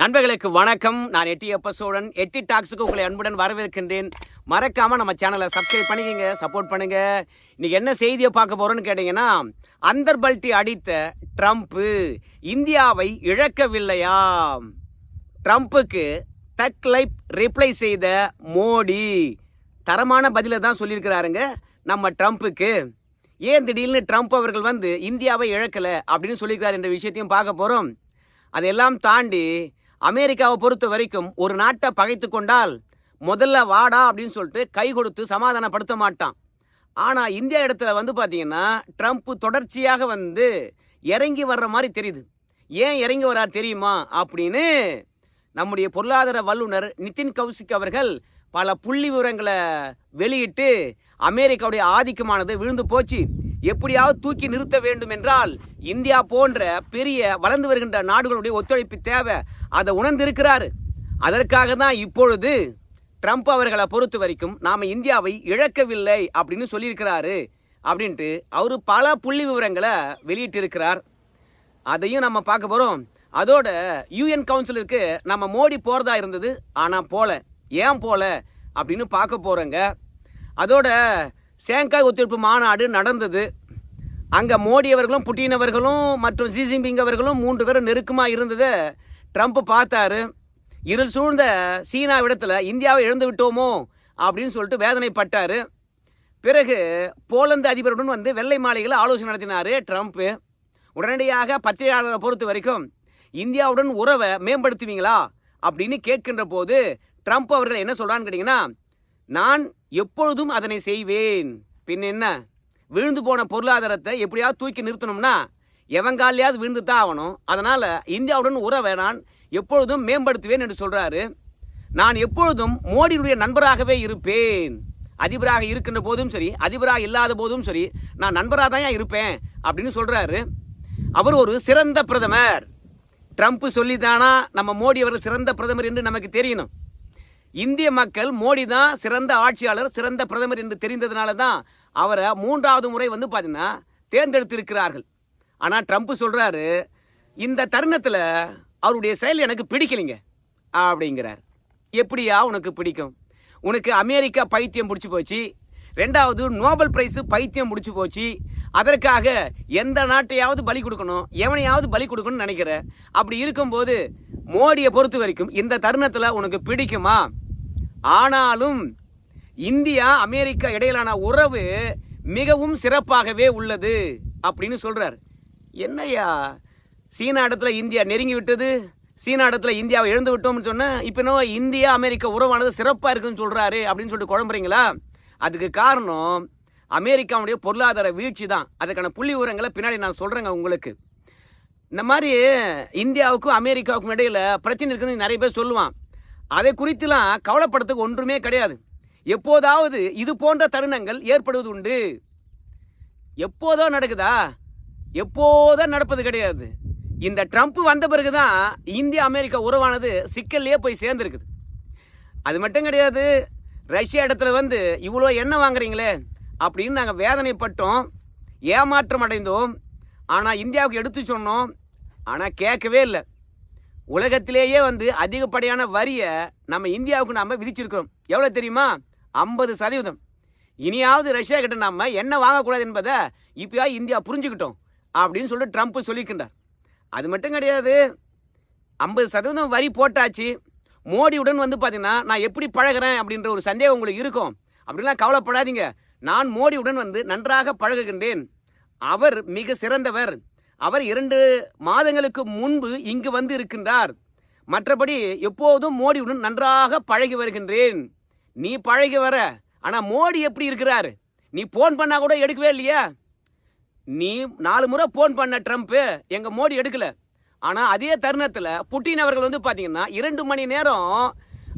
நண்பர்களுக்கு வணக்கம். நான் எட்டி எப்ப சோழன். எட்டி டாக்ஸுக்கு உங்களை அன்புடன் வரவேற்கின்றேன். மறக்காம நம்ம சேனலை சப்ஸ்கிரைப் பண்ணிக்கங்க சப்போர்ட் பண்ணுங்க. இன்னைக்கு என்ன செய்தியை பார்க்க போறோம்னு கேட்டீங்கன்னா அந்தர்பல்ட்டி அடித்த ட்ரம்ப்பு இந்தியாவை இழக்கவில்லையா? ட்ரம்ப்புக்கு தக் லைப் ரிப்ளை செய்த மோடி. தரமான பதிலை தான் சொல்லியிருக்கிறாருங்க நம்ம ட்ரம்ப்புக்கு. ஏன் திடீர்னு ட்ரம்ப் அவர்கள் வந்து இந்தியாவை இழக்கலை அப்படின்னு சொல்லியிருக்காரு என்ற விஷயத்தையும் பார்க்க போகிறோம் அதெல்லாம் தாண்டி அமெரிக்காவை பொறுத்த வரைக்கும் ஒரு நாட்டை பகைத்து கொண்டால் முதல்ல வாடா அப்படின்னு சொல்லிட்டு கை கொடுத்து சமாதானப்படுத்த மாட்டான். ஆனால் இந்தியா இடத்துல வந்து பார்த்தீங்கன்னா ட்ரம்ப் தொடர்ச்சியாக வந்து இறங்கி வர்ற மாதிரி தெரியுது. ஏன் இறங்கி வர்றார் தெரியுமா? அப்படின்னு நம்முடைய பொருளாதார வல்லுனர் நிதின் கௌசிக் அவர்கள் பல புள்ளி விவரங்களை வெளியிட்டு அமெரிக்காவுடைய ஆதிக்கமானது விழுந்து போச்சு. எப்படியாவது தூக்கி நிறுத்த வேண்டும் என்றால் இந்தியா போன்ற பெரிய வளர்ந்து வருகின்ற நாடுகளுடைய ஒத்துழைப்பு தேவை. அதை உணர்ந்திருக்கிறார். அதற்காக தான் இப்பொழுது ட்ரம்ப் அவர்களை பொறுத்த வரைக்கும் நாம் இந்தியாவை இழக்கவில்லை அப்படின்னு சொல்லியிருக்கிறாரு அப்படின்ட்டு அவர் பல புள்ளி விவரங்களை வெளியிட்டிருக்கிறார். அதையும் நம்ம பார்க்க போகிறோம் அதோட யூஎன் கவுன்சிலருக்கு நம்ம மோடி போகிறதா இருந்தது ஆனால் போல. ஏன் போல அப்படின்னு பார்க்க போகிறோங்க அதோட சேங்காய் ஒத்துழைப்பு மாநாடு நடந்தது. அங்கே மோடி அவர்களும் புட்டின் அவர்களும் மற்றும் ஜி ஜின்பிங் அவர்களும் மூன்று பேரும் நெருக்கமாக இருந்ததை ட்ரம்ப் பார்த்தாரு. இருள் சூழ்ந்த சீனா இடத்துல இந்தியாவை இழந்து விட்டோமோ அப்படின்னு சொல்லிட்டு வேதனைப்பட்டார். பிறகு போலந்து அதிபருடன் வந்து வெள்ளை மாளிகையில் ஆலோசனை நடத்தினார் ட்ரம்ப்பு உடனடியாக பத்திரிகையாளரை பொறுத்த வரைக்கும் இந்தியாவுடன் உறவை மேம்படுத்துவீங்களா அப்படின்னு கேட்கின்ற போது ட்ரம்ப் அவர்கள் என்ன சொல்கிறான்னு கேட்டிங்கன்னா நான் எப்பொழுதும் அதனை செய்வேன். பின் என்ன? விழுந்து போன பொருளாதாரத்தை எப்படியாவது தூக்கி நிறுத்தணும்னா எவங்காலையாவது விழுந்து தான் ஆகணும். அதனால் இந்தியாவுடன் உறவை நான் எப்பொழுதும் மேம்படுத்துவேன் என்று சொல்கிறாரு நான் எப்பொழுதும் மோடியுடைய நண்பராகவே இருப்பேன். அதிபராக இருக்கின்ற போதும் சரி அதிபராக இல்லாத போதும் சரி நான் நண்பராக தான் இருப்பேன் அப்படின்னு சொல்கிறாரு அவர் ஒரு சிறந்த பிரதமர். ட்ரம்ப் சொல்லித்தானா நம்ம மோடி அவர்கள் சிறந்த பிரதமர் என்று நமக்கு தெரியணும். இந்திய மக்கள் மோடி தான் சிறந்த ஆட்சியாளர் சிறந்த பிரதமர் என்று தெரிந்ததுனால தான் அவரை மூன்றாவது முறை வந்து பார்த்தீங்கன்னா தேர்ந்தெடுத்திருக்கிறார்கள். ஆனால் ட்ரம்ப் சொல்கிறாரு இந்த தருணத்தில் அவருடைய செயல் எனக்கு பிடிக்கலைங்க அப்படிங்கிறார். எப்படியா உனக்கு பிடிக்கும்? உனக்கு அமெரிக்கா பைத்தியம் பிடிச்சி போச்சு ரெண்டாவது நோபல் பிரைஸு பைத்தியம் முடிச்சு போச்சு அதற்காக எந்த நாட்டையாவது பலி கொடுக்கணும் எவனையாவது பலி கொடுக்கணும்னு நினைக்கிற? அப்படி இருக்கும்போது மோடியை பொறுத்த வரைக்கும் இந்த தருணத்தில் உனக்கு பிடிக்குமா? ஆனாலும் இந்தியா அமெரிக்கா இடையிலான உறவு மிகவும் சிறப்பாகவே உள்ளது அப்படின்னு சொல்கிறார் என்னய்யா? சீனா இடத்துல இந்தியா நெருங்கி விட்டது சீனா இடத்துல இந்தியாவை எழுந்து விட்டோம்னு சொன்னால் இப்போ என்ன இந்தியா அமெரிக்கா உறவானது சிறப்பாக இருக்குன்னு சொல்கிறாரு அப்படின்னு சொல்லிட்டு குழம்புறீங்களா? அதுக்கு காரணம் அமெரிக்காவுடைய பொருளாதார வீழ்ச்சி தான். அதுக்கான புள்ளி விவரங்களை பின்னாடி நான் சொல்கிறேங்க உங்களுக்கு. இந்த மாதிரி இந்தியாவுக்கும் அமெரிக்காவுக்கும் இடையில் பிரச்சனை இருக்குதுன்னு நிறைய பேர் சொல்லுவான். அதை குறித்துலாம் கவலைப்படுறதுக்கு ஒன்றுமே கிடையாது. எப்போதாவது இது போன்ற தருணங்கள் ஏற்படுவது உண்டு. எப்போதோ நடக்குதா? எப்போதோ நடப்பது கிடையாது. இந்த ட்ரம்ப் வந்த பிறகு தான் இந்தியா அமெரிக்கா உறவானது சிக்கல்லையே போய் சேர்ந்துருக்குது. அது மட்டும் கிடையாது. ரஷ்யா இடத்துல வந்து இவ்வளோ எண்ணெய் வாங்குறீங்களே அப்படின்னு நாங்கள் வேதனைப்பட்டோம். ஏமாற்றம் அடைந்தோம். ஆனால் இந்தியாவுக்கு எடுத்து சொன்னோம். ஆனால் கேட்கவே இல்லை. உலகத்திலேயே வந்து அதிகப்படியான வரியை நம்ம இந்தியாவுக்கு நாம் விதிச்சிருக்கிறோம். எவ்வளோ தெரியுமா? ஐம்பது சதவீதம். இனியாவது ரஷ்யா கிட்ட நம்ம என்ன வாங்கக்கூடாது என்பதை இப்போயா இந்தியா புரிஞ்சுக்கிட்டோம் அப்படின்னு சொல்லிட்டு ட்ரம்ப் சொல்லியிருக்கின்றார். அது மட்டும் கிடையாது ஐம்பது சதவீதம் வரி போட்டாச்சு. மோடியுடன் வந்து பார்த்தீங்கன்னா நான் எப்படி பழகுறேன் அப்படின்ற ஒரு சந்தேகம் உங்களுக்கு இருக்கும். அப்படிலாம் கவலைப்படாதீங்க. நான் மோடியுடன் வந்து நன்றாக பழகுகின்றேன். அவர் மிக சிறந்தவர். அவர் இரண்டு மாதங்களுக்கு முன்பு இங்கு வந்து இருக்கின்றார் மற்றபடி எப்போதும் மோடியுடன் நன்றாக பழகி வருகின்றேன். நீ பழகி வர ஆனால் மோடி எப்படி இருக்கிறார்? நீ ஃபோன் பண்ணால் கூட எடுக்கவே இல்லையா? நீ நாலு முறை ஃபோன் பண்ண ட்ரம்ப்பு எங்கள் மோடி எடுக்கல. ஆனால் அதே தருணத்தில் புட்டின் அவர்கள் வந்து பார்த்தீங்கன்னா இரண்டு மணி நேரம்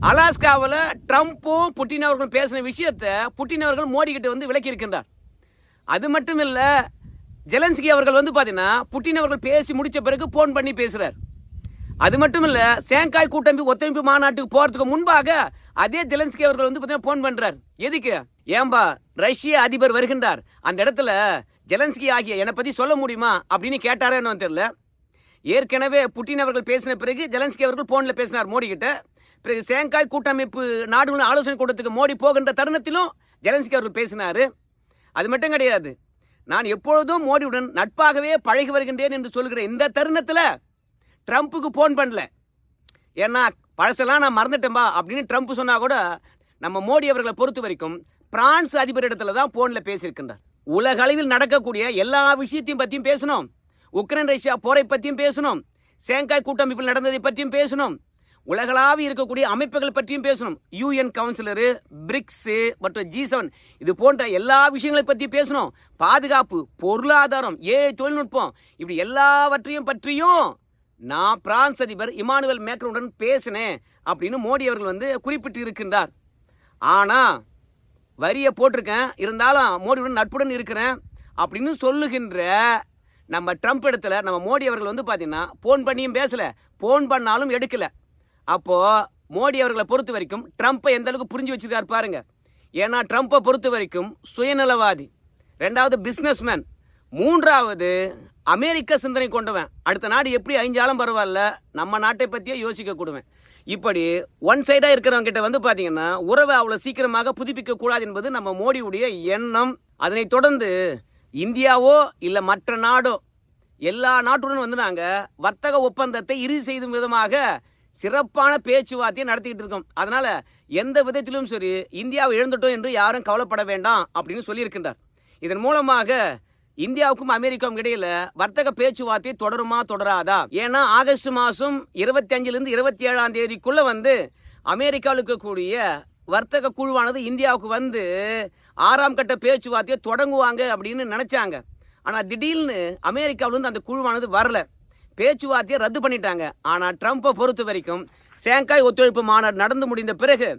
அலாஸ்காவில் ட்ரம்ப்பும் புட்டின் அவர்களும் பேசின விஷயத்தை புட்டின் அவர்கள் மோடி கிட்ட வந்து விளக்கி இருக்கின்றார் அது மட்டும் இல்லை ஜெலன்ஸ்கி அவர்கள் வந்து பார்த்தீங்கன்னா புட்டின் அவர்கள் பேசி முடிச்ச பிறகு ஃபோன் பண்ணி பேசுகிறார் அது மட்டும் இல்லை சேங்காய் கூட்டமைப்பு ஒத்துழைப்பு மாநாட்டுக்கு போகிறதுக்கு முன்பாக அதே ஜெலன்ஸ்கி அவர்கள் வந்து பார்த்தீங்கன்னா ஃபோன் பண்ணுறார் எதுக்கு? ஏம்பா ரஷ்ய அதிபர் வருகின்றார். அந்த இடத்துல ஜெலன்ஸ்கி ஆகிய என்னை பற்றி சொல்ல முடியுமா அப்படின்னு கேட்டாரோ என்னன்னு தெரியல. ஏற்கனவே புட்டின் அவர்கள் பேசின பிறகு ஜெலன்ஸ்கி அவர்கள் ஃபோனில் பேசினார் மோடி கிட்ட. பிறகு சேங்காய் கூட்டமைப்பு நாடுகளின் ஆலோசனை கூட்டத்துக்கு மோடி போகின்ற தருணத்திலும் ஜெலன்ஸ்கி அவர்கள் பேசினார். அது மட்டும் கிடையாது. நான் எப்பொழுதும் மோடியுடன் நட்பாகவே பழகி வருகின்றேன் என்று சொல்கிற இந்த தருணத்தில் ட்ரம்ப்புக்கு ஃபோன் பண்ணல. ஏன்னா பழசெல்லாம் நான் மறந்துட்டேன்பா அப்படின்னு ட்ரம்ப் சொன்னால் கூட நம்ம மோடி அவர்களை பொறுத்த வரைக்கும் பிரான்ஸ் அதிபரிடத்துல தான் ஃபோனில் பேசியிருக்கின்றார். உலக அளவில் நடக்கக்கூடிய எல்லா விஷயத்தையும் பற்றியும் பேசணும். உக்ரைன் ரஷ்யா போரை பற்றியும் பேசணும். சேங்காய் கூட்டமைப்பில் நடந்ததை பற்றியும் பேசணும். உலகளாவி இருக்கக்கூடிய அமைப்புகள் பற்றியும் பேசணும். யூஎன் கவுன்சிலரு பிரிக்ஸு மற்றும் ஜி செவன் இது போன்ற எல்லா விஷயங்களை பற்றி பேசணும். பாதுகாப்பு பொருளாதாரம் ஏ தொழில்நுட்பம். இப்படி எல்லாவற்றையும் பற்றியும் நான் பிரான்ஸ் அதிபர் இமானுவேல் மேக்ரோனுடன் பேசினேன் அப்படின்னு மோடி அவர்கள் வந்து குறிப்பிட்டு இருக்கின்றார் ஆனால் வரியை போட்டிருக்கேன். இருந்தாலும் மோடியுடன் நட்புடன் இருக்கிறேன் அப்படின்னு சொல்லுகின்ற நம்ம ட்ரம்ப் இடத்துல நம்ம மோடி அவர்கள் வந்து பார்த்தீங்கன்னா ஃபோன் பண்ணியும் பேசலை. ஃபோன் பண்ணாலும் எடுக்கலை. அப்போது மோடி அவர்களை பொறுத்த வரைக்கும் ட்ரம்ப்பை எந்த அளவுக்கு புரிஞ்சு வச்சிருக்காரு பாருங்க. ஏன்னா ட்ரம்ப்பை பொறுத்த வரைக்கும் சுயநலவாதி ரெண்டாவது பிஸ்னஸ்மேன் மூன்றாவது அமெரிக்க சிந்தனை கொண்டவன். அடுத்த நாடு எப்படி அழிஞ்சாலும் பரவாயில்ல நம்ம நாட்டை பற்றியே யோசிக்க கூடுவேன். இப்படி ஒன் சைடாக இருக்கிறவங்கிட்ட வந்து பார்த்தீங்கன்னா உறவை அவ்வளோ சீக்கிரமாக புதுப்பிக்க கூடாது என்பது நம்ம மோடியுடைய எண்ணம். அதனை தொடர்ந்து இந்தியாவோ இல்லை மற்ற நாடோ எல்லா நாட்டுடன் வந்து நாங்கள் வர்த்தக ஒப்பந்தத்தை இறுதி செய்யும் விதமாக சிறப்பான பேச்சுவார்த்தையை நடத்திக்கிட்டு இருக்கோம். அதனால எந்த விதத்திலும் சரி இந்தியாவை இழந்துட்டோம் என்று யாரும் கவலைப்பட வேண்டாம் அப்படின்னு சொல்லியிருக்கின்றார். இதன் மூலமாக இந்தியாவுக்கும் அமெரிக்காவுக்கும் இடையில வர்த்தக பேச்சுவார்த்தை தொடருமா தொடராதா? ஏன்னா ஆகஸ்ட் மாதம் இருபத்தி அஞ்சிலிருந்து இருபத்தி ஏழாம் தேதிக்குள்ள வந்து அமெரிக்காவில் இருக்கக்கூடிய வர்த்தக குழுவானது இந்தியாவுக்கு வந்து ஆறாம் கட்ட பேச்சுவார்த்தையை தொடங்குவாங்க அப்படின்னு நினைச்சாங்க. ஆனால் திடீர்னு அமெரிக்காவிலேருந்து அந்த குழுவானது வரல. பேச்சுவார்த்தையை ரத்து பண்ணிட்டாங்க. ஆனால் ட்ரம்ப்பை பொறுத்த வரைக்கும் சேங்காய் ஒத்துழைப்பு மாநாடு நடந்து முடிந்த பிறகு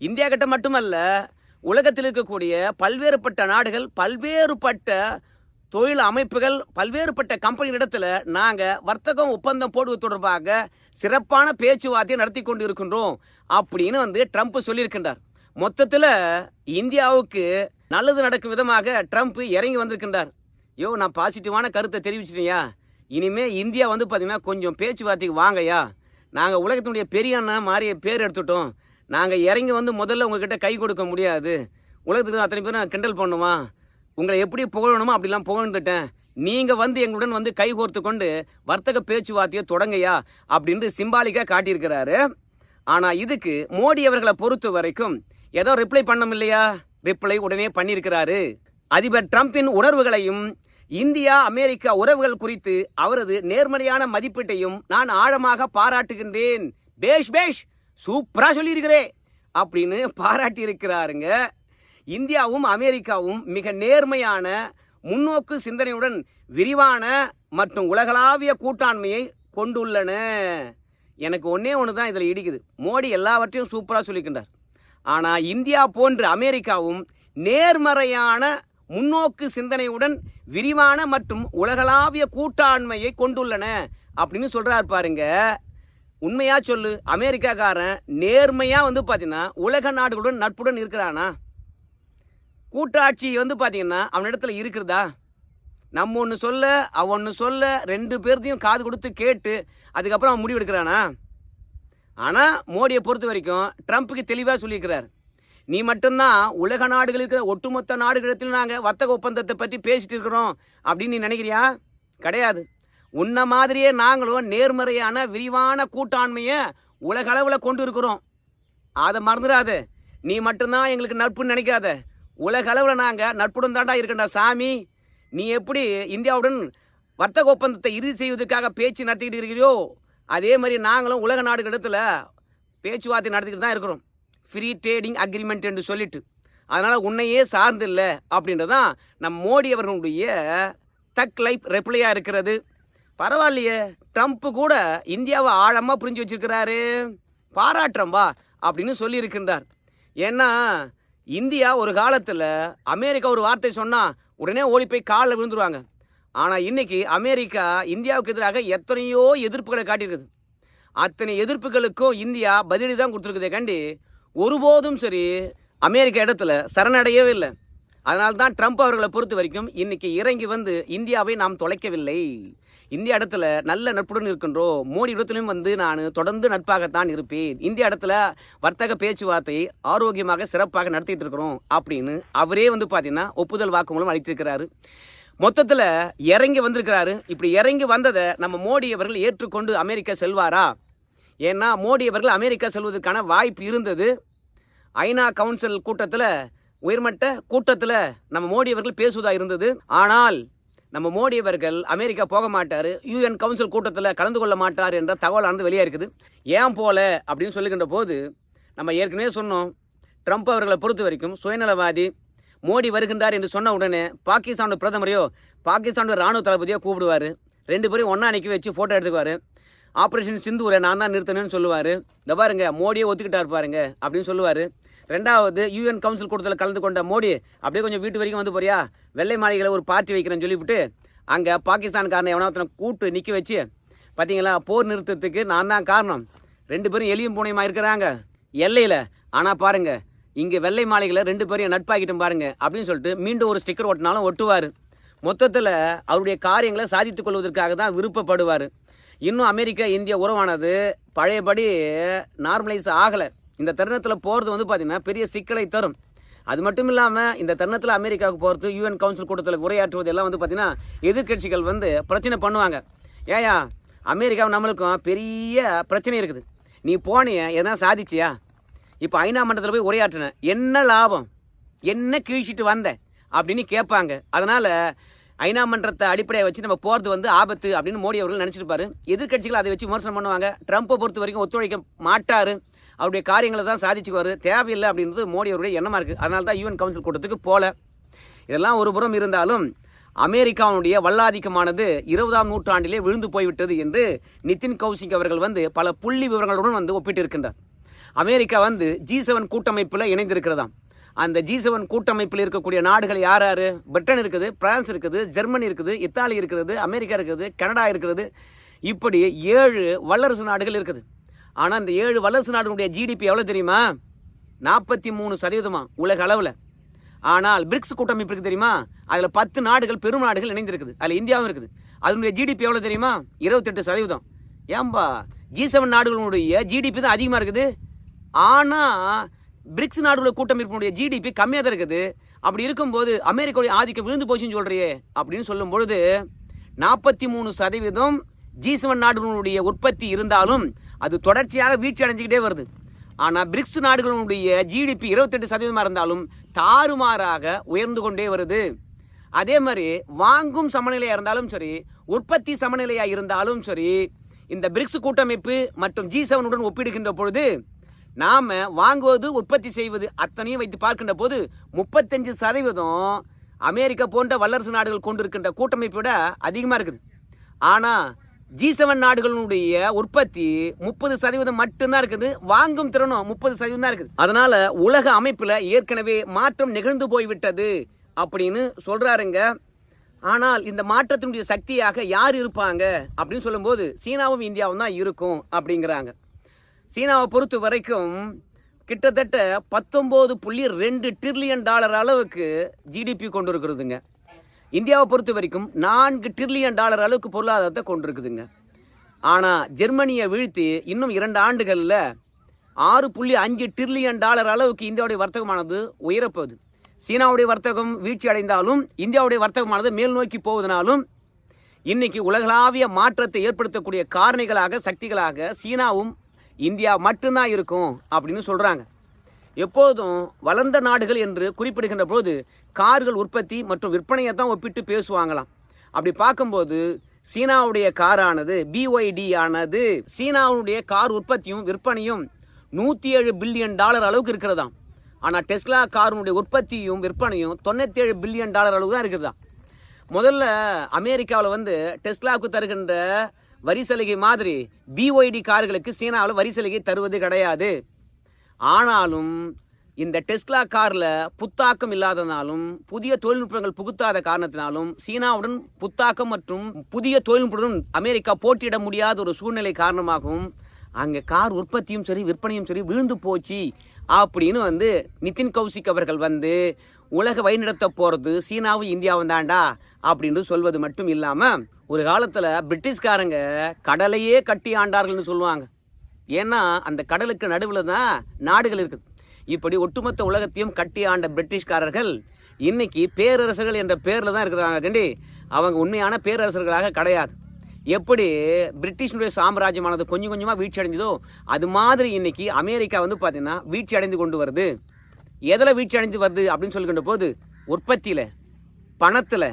இந்தியா கிட்ட மட்டுமல்ல உலகத்தில் இருக்கக்கூடிய பல்வேறுபட்ட நாடுகள் பல்வேறுபட்ட தொழில் அமைப்புகள் பல்வேறுபட்ட கம்பெனிகளிடத்தில் நாங்கள் வர்த்தகம் ஒப்பந்தம் போடுவது தொடர்பாக சிறப்பான பேச்சுவார்த்தையை நடத்தி கொண்டு இருக்கின்றோம் அப்படின்னு வந்து ட்ரம்ப் சொல்லியிருக்கின்றார். மொத்தத்தில் இந்தியாவுக்கு நல்லது நடக்கும் விதமாக ட்ரம்ப் இறங்கி வந்திருக்கின்றார். யோ நான் பாசிட்டிவான கருத்தை தெரிவிச்சிட்டியா இனிமே இந்தியா வந்து பார்த்தீங்கன்னா கொஞ்சம் பேச்சுவார்த்தைக்கு வாங்கய்யா. நாங்கள் உலகத்தினுடைய பெரிய அண்ணா மாறிய பேர் எடுத்துட்டோம். நாங்கள் இறங்கி வந்து முதல்ல உங்ககிட்ட கை கொடுக்க முடியாது. உலகத்துக்கு அத்தனை பேர் நான் கிண்டல் பண்ணுமா? உங்களை எப்படி புகழணுமோ அப்படிலாம் புகழ்ந்துட்டேன். நீங்கள் வந்து எங்களுடன் வந்து கை கோர்த்து கொண்டு வர்த்தக பேச்சுவார்த்தையை தொடங்கையா அப்படின்ட்டு சிம்பாலிக்காக காட்டியிருக்கிறாரு. ஆனால் இதுக்கு மோடி அவர்களை பொறுத்த வரைக்கும் ஏதோ ரிப்ளை பண்ணமில்லையா? இல்லையா ரிப்ளை உடனே பண்ணியிருக்கிறாரு. அதிபர் ட்ரம்பின் உணர்வுகளையும் இந்தியா அமெரிக்கா உறவுகள் குறித்து அவரது நேர்மறையான மதிப்பீட்டையும் நான் ஆழமாக பாராட்டுகின்றேன். பேஷ் பேஷ் சூப்பராக சொல்லியிருக்கிறே அப்படின்னு பாராட்டி இருக்கிறாருங்க இந்தியாவும் அமெரிக்காவும் மிக நேர்மையான முன்னோக்கு சிந்தனையுடன் விரிவான மற்றும் உலகளாவிய கூட்டாண்மையை கொண்டுள்ளன. எனக்கு ஒன்றே ஒன்று தான் இதில் இடிக்குது. மோடி எல்லாவற்றையும் சூப்பராக சொல்லிக்கின்றார். ஆனால் இந்தியா போன்ற அமெரிக்காவும் நேர்மறையான முன்னோக்கு சிந்தனையுடன் விரிவான மற்றும் உலகளாவிய கூட்டாண்மையை கொண்டுள்ளன. அப்படின்னு சொல்கிறார் பாருங்க. உண்மையாக சொல்லு. அமெரிக்காக்காரன் நேர்மையாக வந்து பார்த்தீங்கன்னா உலக நாடுகளுடன் நட்புடன் இருக்கிறானா? கூட்டாட்சி வந்து பார்த்தீங்கன்னா அவனிடத்துல இருக்கிறதா? நம்ம ஒன்று சொல்ல அவன் ஒன்று சொல்ல ரெண்டு பேர்த்தையும் காது கொடுத்து கேட்டு அதுக்கப்புறம் அவன் முடிவெடுக்கிறானா? ஆனால் மோடியை பொறுத்த வரைக்கும் ட்ரம்ப்புக்கு தெளிவாக சொல்லியிருக்கிறார். நீ மட்டும்தான் உலக நாடுகள் இருக்கிற ஒட்டுமொத்த நாடுகளிடத்தில் நாங்கள் வர்த்தக ஒப்பந்தத்தை பற்றி பேசிட்டு இருக்கிறோம். அப்படின்னு நீ நினைக்கிறியா? கிடையாது. உன்ன மாதிரியே நாங்களும் நேர்மறையான விரிவான கூட்டாண்மையை உலக அளவில் கொண்டு இருக்கிறோம். அதை மறந்துடாத. நீ மட்டும்தான் எங்களுக்கு நட்புன்னு நினைக்காத. உலக அளவில் நாங்கள் நட்புடன் தாண்டா இருக்கண்டா சாமி. நீ எப்படி இந்தியாவுடன் வர்த்தக ஒப்பந்தத்தை இறுதி செய்வதற்காக பேச்சு நடத்திக்கிட்டு இருக்கிறியோ அதே மாதிரி நாங்களும் உலக நாடுகளிடத்தில் பேச்சுவார்த்தை நடத்திக்கிட்டு தான் இருக்கிறோம். ஃப்ரீ ட்ரேடிங் அக்ரிமெண்ட் என்று சொல்லிட்டு. அதனால் உன்னையே சார்ந்தில்லை அப்படின்றதான் நம் மோடி அவர்களுடைய தக் லைஃப் ரெப்ளையாக இருக்கிறது. பரவாயில்லையே ட்ரம்ப்பு கூட இந்தியாவை ஆழமாக புரிஞ்சு வச்சிருக்கிறாரு. பாராட்டுறம்பா அப்படின்னு சொல்லியிருக்கின்றார். ஏன்னா இந்தியா ஒரு காலத்தில் அமெரிக்கா ஒரு வார்த்தை சொன்னால் உடனே ஓடி போய் காலில் விழுந்துருவாங்க. ஆனால் இன்றைக்கி அமெரிக்கா இந்தியாவுக்கு எதிராக எத்தனையோ எதிர்ப்புகளை காட்டியிருக்குது. அத்தனை எதிர்ப்புகளுக்கும் இந்தியா பதிலடி தான் கொடுத்துருக்குதே கண்டி ஒருபோதும் சரி அமெரிக்க இடத்துல சரணடையவே இல்லை. அதனால தான் ட்ரம்ப் அவர்களை பொறுத்த வரைக்கும் இன்னைக்கு இறங்கி வந்து இந்தியாவை நாம் தொலைக்கவில்லை. இந்திய இடத்துல நல்ல நட்புடன் இருக்கின்றோம். மோடி இடத்துலையும் வந்து நான் தொடர்ந்து நட்பாகத்தான் இருப்பேன். இந்திய இடத்துல வர்த்தக பேச்சுவார்த்தை ஆரோக்கியமாக சிறப்பாக நடத்திட்டு இருக்கிறோம் அப்படின்னு அவரே வந்து பார்த்தீங்கன்னா ஒப்புதல் வாக்குமூலம் அளித்திருக்கிறாரு. மொத்தத்தில் இறங்கி வந்திருக்கிறாரு. இப்படி இறங்கி வந்ததை நம்ம மோடி அவர்கள் ஏற்றுக்கொண்டு அமெரிக்கா செல்வாரா? ஏன்னா மோடி அவர்கள் அமெரிக்கா செல்வதற்கான வாய்ப்பு இருந்தது. ஐநா கவுன்சில் கூட்டத்தில் உயர்மட்ட கூட்டத்தில் நம்ம மோடி அவர்கள் பேசுவதாக இருந்தது. ஆனால் நம்ம மோடி அவர்கள் அமெரிக்கா போக மாட்டார் யூஎன் கவுன்சில் கூட்டத்தில் கலந்து கொள்ள மாட்டார் என்ற தகவல் ஆனது வெளியே இருக்குது. ஏன் போல அப்படின்னு சொல்லுகின்ற போது நம்ம ஏற்கனவே சொன்னோம் ட்ரம்ப் அவர்களை பொறுத்த வரைக்கும் சுயநலவாதி மோடி வருகின்றார் என்று சொன்ன உடனே பாகிஸ்தானோட பிரதமரையோ பாகிஸ்தானோட ராணுவ தளபதியோ கூப்பிடுவார். ரெண்டு பேரும் ஒன்றா நிற்க வச்சு ஃபோட்டோ எடுத்துக்குவார். ஆப்ரேஷன் சிந்தூரை நான் தான் நிறுத்தணும்னு சொல்லுவார். இந்த பாருங்க மோடியை ஒத்துக்கிட்டார் பாருங்க அப்படின்னு சொல்லுவார். ரெண்டாவது யூஎன் கவுன்சில் கூட்டத்தில் கலந்து கொண்ட மோடி அப்படியே கொஞ்சம் வீட்டு வரைக்கும் வந்து போறியா? வெள்ளை மாளிகையில் ஒரு பார்ட்டி வைக்கிறேன்னு சொல்லிவிட்டு அங்கே பாகிஸ்தான்காரனை எவனா ஒருத்தனை கூட்டு நிற்க வச்சு பார்த்தீங்களா போர் நிறுத்தத்துக்கு நான் தான் காரணம். ரெண்டு பேரும் எலியும் பூனையுமா இருக்கிறாங்க? எல்லையில். ஆனால் பாருங்க இங்கே வெள்ளை மாளிகையில் ரெண்டு பேரையும் நட்பாக்கிட்டும் பாருங்க அப்படின்னு சொல்லிட்டு மீண்டும் ஒரு ஸ்டிக்கர் ஒட்டினாலும் ஒட்டுவார். மொத்தத்தில் அவருடைய காரியங்களை சாதித்துக் கொள்வதற்காக தான் விருப்பப்படுவார். இன்னும் அமெரிக்கா இந்திய உறவானது. பழையபடி நார்மலைஸ் ஆகலை. இந்த தருணத்தில் போகிறது வந்து பார்த்திங்கன்னா பெரிய சிக்கலை தரும். அது மட்டும் இல்லாமல் இந்த தருணத்தில் அமெரிக்காவுக்கு போகிறது யூஎன் கவுன்சில் கூட்டத்தில் உரையாற்றுவது எல்லாம் வந்து பார்த்திங்கன்னா எதிர்க்கட்சிகள் வந்து பிரச்சனை பண்ணுவாங்க. ஏயா அமெரிக்காவும் நம்மளுக்கும் பெரிய பிரச்சனை இருக்குது. நீ போனிய எதனா சாதிச்சியா? இப்போ ஐநா மன்றத்தில் போய் உரையாற்றின. என்ன லாபம்? என்ன கீழ்ச்சிட்டு வந்த? அப்படின்னு கேட்பாங்க அதனால் ஐநா மன்றத்தை அடிப்படையை வச்சு நம்ம போகிறது வந்து ஆபத்து அப்படின்னு மோடி அவர்கள் நினச்சிருப்பாரு. எதிர்கட்சிகள் அதை வச்சு விமர்சனம் பண்ணுவாங்க. ட்ரம்ப்பை பொறுத்த வரைக்கும் ஒத்துழைக்க மாட்டார். அவருடைய காரியங்களை தான் சாதிச்சுக்குவார். தேவையில்லை அப்படின்றது மோடி அவருடைய எண்ணமாக இருக்குது அதனால தான் யூஎன் கவுன்சில் கூட்டத்துக்கு போல. இதெல்லாம் ஒரு புறம் இருந்தாலும் அமெரிக்காவுடைய வல்லாதிக்கமானது இருபதாம் நூற்றாண்டிலே விழுந்து போய்விட்டது என்று நிதின் கௌசிக் அவர்கள் வந்து பல புள்ளி விவரங்களுடன் வந்து ஒப்பிட்டு இருக்கின்றார் அமெரிக்கா வந்து ஜி செவன் கூட்டமைப்பில் இணைந்திருக்கிறதாம். அந்த ஜி செவன் கூட்டமைப்பில் இருக்கக்கூடிய நாடுகள் யார் யார்? பிரிட்டன் இருக்குது பிரான்ஸ் இருக்குது ஜெர்மனி இருக்குது இத்தாலி இருக்கிறது அமெரிக்கா இருக்குது கனடா இருக்கிறது இப்படி ஏழு வல்லரசு நாடுகள் இருக்குது. ஆனால் இந்த ஏழு வல்லரசு நாடுகளுடைய ஜிடிபி எவ்வளோ தெரியுமா? நாற்பத்தி மூணு சதவீதமா உலக அளவில். ஆனால் பிரிக்ஸ் கூட்டமைப்பு இருக்குது தெரியுமா? அதில் பத்து நாடுகள் பெரும் நாடுகள் இணைந்திருக்குது. அதில் இந்தியாவும் இருக்குது. அதனுடைய ஜிடிபி எவ்வளோ தெரியுமா? இருபத்தெட்டு சதவீதம். ஏன்பா ஜி செவன் நாடுகளுடைய ஜிடிபி தான் அதிகமாக இருக்குது. ஆனால் பிரிக்ஸ் நாடுகள கூட்டமைப்பினுடைய ஜிடிபி கம்மியாக தான் இருக்குது. அப்படி இருக்கும்போது அமெரிக்காவுடைய ஆதிக்கம் விழுந்து போச்சுன்னு சொல்கிறியே அப்படின்னு சொல்லும் பொழுது நாற்பத்தி மூணு சதவீதம் ஜி செவன் நாடுகளுடைய உற்பத்தி இருந்தாலும் அது தொடர்ச்சியாக வீழ்ச்சி அடைஞ்சிக்கிட்டே வருது. ஆனால் பிரிக்ஸ் நாடுகளுடைய ஜிடிபி இருபத்தெட்டு சதவீதமாக இருந்தாலும் தாறுமாறாக உயர்ந்து கொண்டே வருது. அதே மாதிரி வாங்கும் சமநிலையாக இருந்தாலும் சரி உற்பத்தி சமநிலையாக இருந்தாலும் சரி இந்த பிரிக்ஸ் கூட்டமைப்பு மற்றும் ஜி செவனுடன் ஒப்பிடுகின்ற பொழுது நாம் வாங்குவது உற்பத்தி செய்வது அத்தனையும் வைத்து பார்க்கின்ற போது முப்பத்தஞ்சு சதவீதம் அமெரிக்கா போன்ற வல்லரசு நாடுகள் கொண்டிருக்கின்ற கூட்டமைப்பை விட அதிகமாக இருக்குது. ஆனால் ஜி செவன் நாடுகளுடைய உற்பத்தி முப்பது சதவீதம் மட்டும்தான் இருக்குது. வாங்கும் திறனும் முப்பது சதவீதம் தான் இருக்குது. அதனால உலக அமைப்பில் ஏற்கனவே மாற்றம் நிகழ்ந்து போய்விட்டது அப்படின்னு சொல்கிறாருங்க ஆனால் இந்த மாற்றத்தினுடைய சக்தியாக யார் இருப்பாங்க அப்படின்னு சொல்லும்போது சீனாவும் இந்தியாவும் தான் இருக்கும் அப்படிங்கிறாங்க. சீனாவை பொறுத்த வரைக்கும் கிட்டத்தட்ட பத்தொம்போது புள்ளி ரெண்டு ட்ரில்லியன் டாலர் அளவுக்கு ஜிடிபி கொண்டு இருக்கிறதுங்க இந்தியாவை பொறுத்த வரைக்கும் நான்கு ட்ரில்லியன் டாலர் அளவுக்கு பொருளாதாரத்தை கொண்டிருக்குதுங்க. ஆனால் ஜெர்மனியை வீழ்த்தி இன்னும் இரண்டு ஆண்டுகளில் ஆறு புள்ளி அஞ்சு ட்ரில்லியன் டாலர் அளவுக்கு இந்தியாவுடைய வர்த்தகமானது உயரப்போகுது. சீனாவுடைய வர்த்தகம் வீழ்ச்சி அடைந்தாலும் இந்தியாவுடைய வர்த்தகமானது மேல் நோக்கி போவதனாலும் இன்னைக்கு உலகளாவிய மாற்றத்தை ஏற்படுத்தக்கூடிய காரணிகளாக சக்திகளாக சீனாவும் இந்தியா மட்டும்தான் இருக்கும் அப்படின்னு சொல்கிறாங்க எப்போதும் வளர்ந்த நாடுகள் என்று குறிப்பிடுகின்ற போது கார்கள் உற்பத்தி மற்றும் விற்பனையை தான் ஒப்பிட்டு பேசுவாங்களாம். அப்படி பார்க்கும்போது சீனாவுடைய காரானது பிஒய்டி ஆனது சீனாவுடைய கார் உற்பத்தியும் விற்பனையும் நூற்றி ஏழு பில்லியன் டாலர் அளவுக்கு இருக்கிறதாம். ஆனால் டெஸ்லா காருடைய உற்பத்தியும் விற்பனையும் தொண்ணூற்றி ஏழு பில்லியன் டாலர் அளவுக்கு தான் இருக்குதாம் முதல்ல அமெரிக்காவில் வந்து டெஸ்லாவுக்கு தருகின்ற வரி சலுகை மாதிரி பிஒய்டி கார்களுக்கு சீனாவில் வரி சலுகை தருவது கிடையாது. ஆனாலும் இந்த டெஸ்லா காரில் புத்தாக்கம் இல்லாதனாலும் புதிய தொழில்நுட்பங்கள் புகுத்தாத காரணத்தினாலும் சீனாவுடன் புத்தாக்கம் மற்றும் புதிய தொழில்நுட்பத்துடன் அமெரிக்கா போட்டியிட முடியாத ஒரு சூழ்நிலை காரணமாகவும் அங்கே கார் உற்பத்தியும் சரி விற்பனையும் சரி விழுந்து போச்சு. அப்படின்னு வந்து நிதின் கௌசிக் அவர்கள் வந்து உலக வழிநடத்த போகிறது சீனாவும் இந்தியாவும் தாண்டா அப்படின்னு சொல்வது மட்டும் இல்லாமல் ஒரு காலத்தில் பிரிட்டிஷ்காரங்க கடலையே கட்டி ஆண்டார்கள்னு சொல்லுவாங்க. ஏன்னா அந்த கடலுக்கு நடுவில் தான் நாடுகள் இருக்குது. இப்படி ஒட்டுமொத்த உலகத்தையும் கட்டி ஆண்ட பிரிட்டிஷ்காரர்கள் இன்னைக்கு பேரரசர்கள் என்ற பேரில் தான் இருக்கிறாங்க கண்டி. அவங்க உண்மையான பேரரசர்களாக கிடையாது. எப்படி பிரிட்டிஷனுடைய சாம்ராஜ்யமானது கொஞ்சம் கொஞ்சமாக வீழ்ச்சி அடைஞ்சதோ அது மாதிரி இன்னைக்கு அமெரிக்கா வந்து பார்த்திங்கன்னா வீழ்ச்சி அடைந்து கொண்டு வருது. எதில் வீழ்ச்சி அடைந்து வருது அப்படின்னு சொல்லுகின்ற போது உற்பத்தியில் பணத்தில்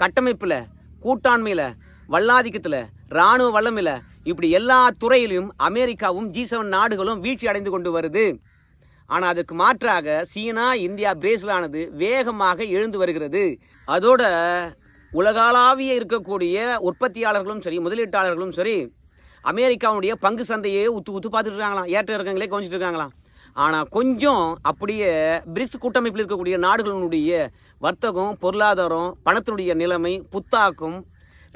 கட்டமைப்பில் கூட்டாண்மையில் வல்லாதிக்கத்தில் இராணுவ வல்லமையில் இப்படி எல்லா துறையிலும் அமெரிக்காவும் ஜி செவன் நாடுகளும் வீழ்ச்சி அடைந்து கொண்டு வருது. ஆனால் அதுக்கு மாற்றாக சீனா இந்தியா பிரேசிலானது வேகமாக எழுந்து வருகிறது. அதோட உலகளாவிய இருக்கக்கூடிய உற்பத்தியாளர்களும் சரி முதலீட்டாளர்களும் சரி அமெரிக்காவுடைய பங்கு சந்தையே உத்து உத்து பார்த்துட்டு இருக்காங்களாம். ஏற்ற இருக்கங்களே கொஞ்சிட்டு இருக்காங்களாம். ஆனால் கொஞ்சம் அப்படியே பிரிக்ஸ் கூட்டமைப்பில் இருக்கக்கூடிய நாடுகளினுடைய வர்த்தகம் பொருளாதாரம் பணத்தினுடைய நிலைமை புத்தாக்கம்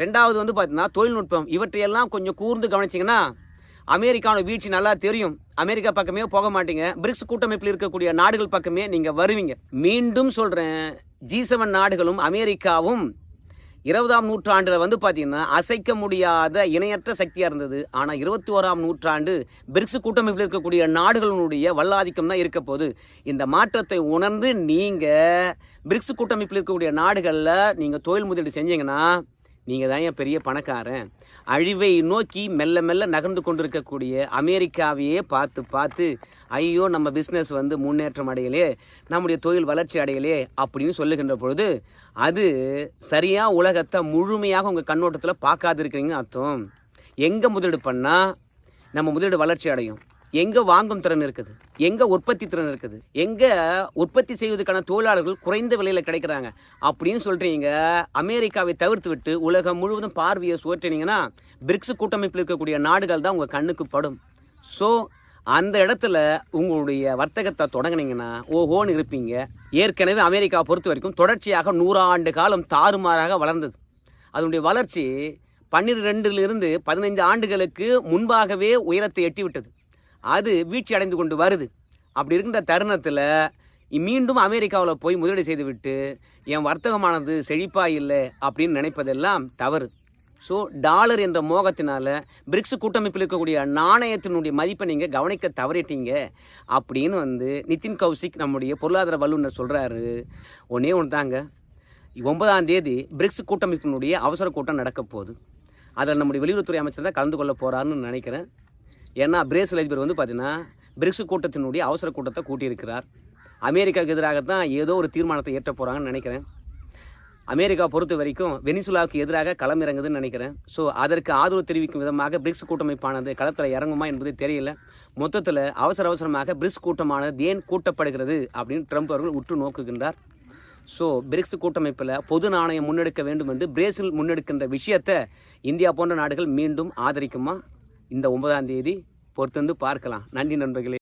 ரெண்டாவது வந்து பார்த்தீங்கன்னா தொழில்நுட்பம் இவற்றையெல்லாம் கொஞ்சம் கூர்ந்து கவனிச்சிங்கன்னா அமெரிக்காவோட வீழ்ச்சி நல்லா தெரியும். அமெரிக்கா பக்கமே போக மாட்டீங்க. பிரிக்ஸ் கூட்டமைப்பில் இருக்கக்கூடிய நாடுகள் பக்கமே நீங்கள் வருவீங்க. மீண்டும் சொல்கிறேன் ஜி செவன் நாடுகளும் அமெரிக்காவும் இருபதாம் நூற்றாண்டில் வந்து பார்த்தீங்கன்னா அசைக்க முடியாத இணையற்ற சக்தியாக இருந்தது. ஆனால் இருபத்தி ஓராம் நூற்றாண்டு பிரிக்ஸ் கூட்டமைப்பில் இருக்கக்கூடிய நாடுகளினுடைய வல்லாதிக்கம் தான் இருக்க போது இந்த மாற்றத்தை உணர்ந்து நீங்கள் பிரிக்ஸ் கூட்டமைப்பில் இருக்கக்கூடிய நாடுகளில் நீங்கள் தொழில் முதலீடு செஞ்சீங்கன்னா நீங்கள் தான் என் பெரிய பணக்காரன். அழிவை நோக்கி மெல்ல மெல்ல நகர்ந்து கொண்டிருக்கக்கூடிய அமெரிக்காவையே பார்த்து பார்த்து ஐயோ நம்ம பிஸ்னஸ் வந்து முன்னேற்றம் அடையலே நம்முடைய தொழில் வளர்ச்சி அடையலே அப்படின்னு சொல்லுகின்ற பொழுது அது சரியாக உலகத்தை முழுமையாக உங்கள் கண்ணோட்டத்தில் பார்க்காது இருக்கிறீங்க அர்த்தம். எங்கே முதலீடு பண்ணால் நம்ம முதலீடு வளர்ச்சி அடையும். எங்கே வாங்கும் திறன் இருக்குது? எங்கே உற்பத்தி திறன் இருக்குது? எங்கே உற்பத்தி செய்வதற்கான தொழிலாளர்கள் குறைந்த விலையில் கிடைக்கிறாங்க? அப்படின்னு சொல்கிறீங்க அமெரிக்காவை தவிர்த்து விட்டு உலகம் முழுவதும் பார்வையை சுவற்றினீங்கன்னா பிரிக்ஸ் கூட்டமைப்பில் இருக்கக்கூடிய நாடுகள் தான் உங்கள் கண்ணுக்கு படும். ஸோ அந்த இடத்துல உங்களுடைய வர்த்தகத்தை தொடங்குனீங்கன்னா ஓஹோன்னு இருப்பீங்க. ஏற்கனவே அமெரிக்காவை பொறுத்த வரைக்கும் தொடர்ச்சியாக நூறாண்டு காலம் தாறுமாறாக வளர்ந்தது. அதனுடைய வளர்ச்சி பன்னிரெண்டுலேருந்து பதினைந்து ஆண்டுகளுக்கு முன்பாகவே உயரத்தை எட்டிவிட்டது. அது வீழ்ச்சி அடைந்து கொண்டு வருது. அப்படி இருக்கின்ற தருணத்தில் மீண்டும் அமெரிக்காவில் போய் முதலீடு செய்துவிட்டு என் வர்த்தகமானது செழிப்பாக இல்லை அப்படின்னு நினைப்பதெல்லாம் தவறு. ஸோ டாலர் என்ற மோகத்தினால பிரிக்ஸ் கூட்டமைப்பில் இருக்கக்கூடிய நாணயத்தினுடைய மதிப்பை நீங்கள் கவனிக்க தவறிட்டீங்க. அப்படின்னு வந்து நிதின் கௌசிக் நம்முடைய பொருளாதார வல்லுநர் சொல்கிறாரு ஒன்றே ஒன்று தாங்க ஒன்பதாம் தேதி பிரிக்ஸ் கூட்டமைப்பினுடைய அவசர கூட்டம் நடக்க போகுது. அதில் நம்முடைய வெளியுறவுத்துறை அமைச்சர் தான் கலந்து கொள்ள போகிறாருன்னு நினைக்கிறேன். ஏன்னா பிரேசில் அதிபர் வந்து பார்த்தீங்கன்னா பிரிக்ஸ் கூட்டத்தினுடைய அவசர கூட்டத்தை கூட்டியிருக்கிறார். அமெரிக்காவுக்கு எதிராக தான் ஏதோ ஒரு தீர்மானத்தை ஏற்ற போகிறாங்கன்னு நினைக்கிறேன். அமெரிக்கா பொறுத்த வரைக்கும் வெனிசுலாவுக்கு எதிராக களம் இறங்குதுன்னு நினைக்கிறேன். ஸோ அதற்கு ஆதரவு தெரிவிக்கும் விதமாக பிரிக்ஸ் கூட்டமைப்பானது களத்தில் இறங்குமா என்பது தெரியல. மொத்தத்தில் அவசர அவசரமாக பிரிக்ஸ் கூட்டமானது ஏன் கூட்டப்படுகிறது அப்படின்னு ட்ரம்ப் அவர்கள் உற்று நோக்குகின்றார். ஸோ பிரிக்ஸ் கூட்டமைப்பில் பொது நாணயம் முன்னெடுக்க வேண்டும் என்று பிரேசில் முன்னெடுக்கின்ற விஷயத்தை இந்தியா போன்ற நாடுகள் மீண்டும் ஆதரிக்குமா? இந்த ஒன்பதாம் தேதி பொறுத்திருந்து பார்க்கலாம். நன்றி நண்பர்களே.